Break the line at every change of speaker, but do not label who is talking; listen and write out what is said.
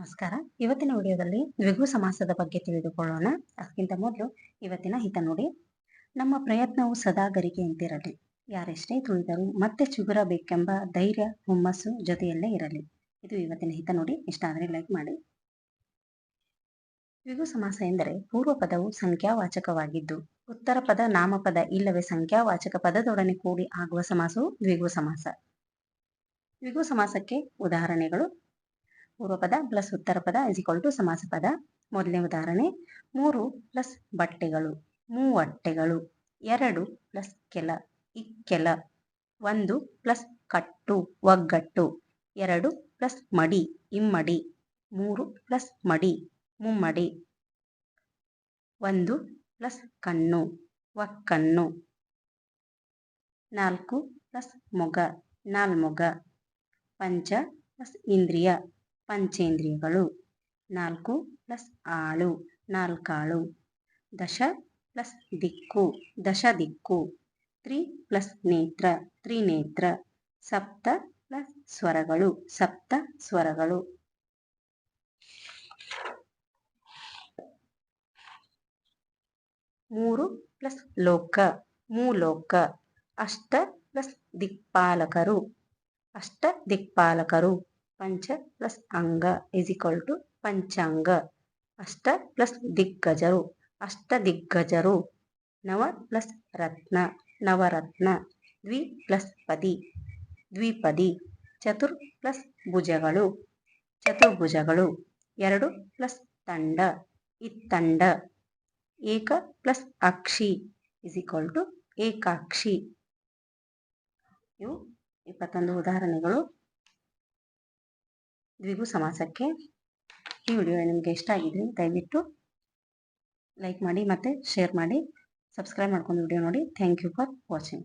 ನಮಸ್ಕಾರ. ಇವತ್ತಿನ ವಿಡಿಯೋದಲ್ಲಿ ದ್ವಿಗು ಸಮಾಸದ ಬಗ್ಗೆ ತಿಳಿದುಕೊಳ್ಳೋಣ. ಅದಕ್ಕಿಂತ ಮೊದಲು ಇವತ್ತಿನ ಹಿತ ನೋಡಿ. ನಮ್ಮ ಪ್ರಯತ್ನವು ಸದಾ ಗರಿಕೆಯಂತಿರಲಿ ಯಾರೆಷ್ಟೇ ತುಳಿದರೂ ಮತ್ತೆ ಚಿಗುರಬೇಕೆಂಬ ಧೈರ್ಯ, ಹುಮ್ಮಸ್ಸು ಜೊತೆಯಲ್ಲೇ ಇರಲಿ. ಇದು ಇವತ್ತಿನ ಹಿತ ನೋಡಿ. ಇಷ್ಟ ಆದರೆ ಲೈಕ್ ಮಾಡಿ. ದ್ವಿಗು ಸಮಾಸ ಎಂದರೆ ಪೂರ್ವ ಪದವು ಸಂಖ್ಯಾವಾಚಕವಾಗಿದ್ದು, ಉತ್ತರ ಪದ ನಾಮಪದ ಇಲ್ಲವೇ ಸಂಖ್ಯಾವಾಚಕ ಪದದೊಡನೆ ಕೂಡಿ ಆಗುವ ಸಮಾಸವು ದ್ವಿಗು ಸಮಾಸ. ದ್ವಿಗು ಸಮಾಸಕ್ಕೆ ಉದಾಹರಣೆಗಳು. ಪೂರ್ವ ಪದ ಪ್ಲಸ್ ಉತ್ತರ ಪದ ಇಸ್ ಈಕ್ವಲ್ ಟು ಸಮಾಸ ಪದ. ಮೊದಲನೇ ಉದಾಹರಣೆ, ಮೂರು ಪ್ಲಸ್ ಬಟ್ಟೆಗಳು, ಮೂವಟ್ಟೆಗಳು, ಎರಡು ಪ್ಲಸ್ ಕೆಲ, ಇಕ್ಕೆಲ, ಒಂದು ಪ್ಲಸ್ ಕಟ್ಟು, ಒಗ್ಗಟ್ಟು, ಎರಡು ಪ್ಲಸ್ ಮಡಿ, ಇಮ್ಮಡಿ, ಮೂರು ಪ್ಲಸ್ ಮಡಿ, ಮುಮ್ಮಡಿ, ಒಂದು ಪ್ಲಸ್ ಕಣ್ಣು, ಒಕ್ಕಣ್ಣು, ನಾಲ್ಕು ಪ್ಲಸ್ ಮೊಗ, ನಾಲ್ಮೊಗ, ಪಂಚ ಪ್ಲಸ್ ಇಂದ್ರಿಯ. ಪಂಚೇಂದ್ರಿಯಗಳು. ನಾಲ್ಕು ಪ್ಲಸ್ ಆಳು, ನಾಲ್ಕಾಳು. ದಶ ಪ್ಲಸ್ ದಿಕ್ಕು, ದಶ ದಿಕ್ಕು. ತ್ರಿ ಪ್ಲಸ್ ನೇತ್ರ ತ್ರಿನೇತ್ರ ಸಪ್ತ ಪ್ಲಸ್ ಸ್ವರಗಳು, ಸಪ್ತ ಸ್ವರಗಳು. ಮೂರು ಪ್ಲಸ್ ಲೋಕ, ಮೂಲೋಕ. ಅಷ್ಟ ಪ್ಲಸ್ ದಿಕ್ಪಾಲಕರು, ಅಷ್ಟ ದಿಕ್ಪಾಲಕರು. ಪಂಚ ಪ್ಲಸ್ ಅಂಗ ಇಸ್ ಈಕ್ವಲ್ ಟು ಪಂಚಾಂಗ. ಅಷ್ಟ ಪ್ಲಸ್ ದಿಗ್ಗಜರು. ಅಷ್ಟ ದಿಗ್ಗಜರು. ನವ ಪ್ಲಸ್ ರತ್ನ. ನವರತ್ನ. ದ್ವಿ ಪ್ಲಸ್ ಪದಿ. ದ್ವಿಪದಿ. ಚತುರ್ ಪ್ಲಸ್ ಭುಜಗಳು. ಚತುರ್ಭುಜಗಳು ಎರಡು ಪ್ಲಸ್ ತಂಡ. ಇತ್ತಂಡ. ಏಕ ಪ್ಲಸ್ ಅಕ್ಷಿ. ಇಸ್ ಈಕ್ವಲ್ ಟು ಏಕಾಕ್ಷಿ. ಇವು ಇಪ್ಪತ್ತೊಂದು ಉದಾಹರಣೆಗಳು. ದ್ವಿಗು ಸಮಾಸಕ್ಕೆ ಈ ವಿಡಿಯೋ ನಿಮಗೆ ಇಷ್ಟ ಆಗಿದ್ರೆ ದಯವಿಟ್ಟು ಲೈಕ್ ಮಾಡಿ ಮತ್ತು ಶೇರ್ ಮಾಡಿ ಸಬ್ಸ್ಕ್ರೈಬ್ ಮಾಡ್ಕೊಂಡು ವಿಡಿಯೋ ನೋಡಿ. Thank you for watching